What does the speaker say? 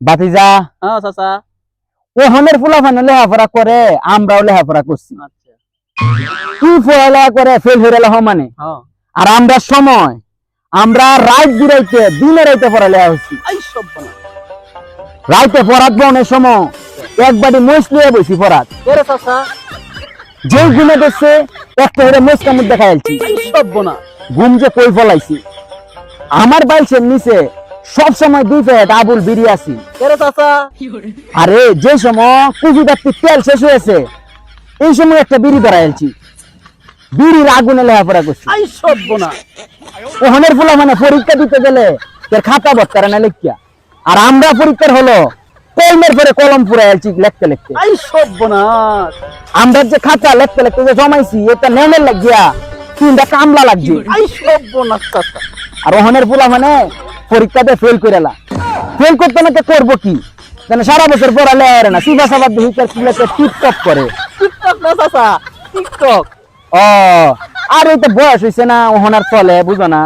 বাতিজা। হ্যাঁ চাচা। ও হনের ফুলাফানে লেখাপড়া করে আমরাও করছি। আচ্ছা। তুই পড়ালেখা করে ফেল হয়ে লেখা মানে? হ্যাঁ। আর আমরা সময় আমরা রাত দিনে রাইতে পড়ালেখা হচ্ছি রাইতে পড়াত বনের সময় মহিষ লিয়ে বসি পড়াত। যে ঘুমে দেখছে একটা হেরে মহিষ কামড় দেখা যাচ্ছি ঘুম যে কই ফলাইছি। আমার বাইসের নিচে সব সময় দুই আবুল এরে চাচা? আরে যে সময় কুচি তেল শেষ হয়েছে এই সময় একটা বিড়ি ধরাইছি বিড়ির আগুনে লেখাপড়া করছি। ওখানের ফুলা মানে পরীক্ষা দিতে গেলে তোর খাতা বত্তারা না লেখিয়া। আর আমরা পরীক্ষার হলো কলমের পরে কলম পুরাইছি লিখতে লিখতে। বানা আমরা যে খাতা লিখতে লিখতে যে জমাইছি এটা নেমের লাগিয়া তিনটা কামলা লাগছে। আর ওখানের ফুলা মানে পরীক্ষাতে ফেল করেলা ফেল করতে না তো করব কি? কেন সারা বছর পড়ালে আর না সিবা সাবাদ হিকার ফুলাতে টিকটক করে। টিকটক না চাচা টিকটক। ও আর এই তো বয়স হয়েছে না ওহনার চলে বুঝো না।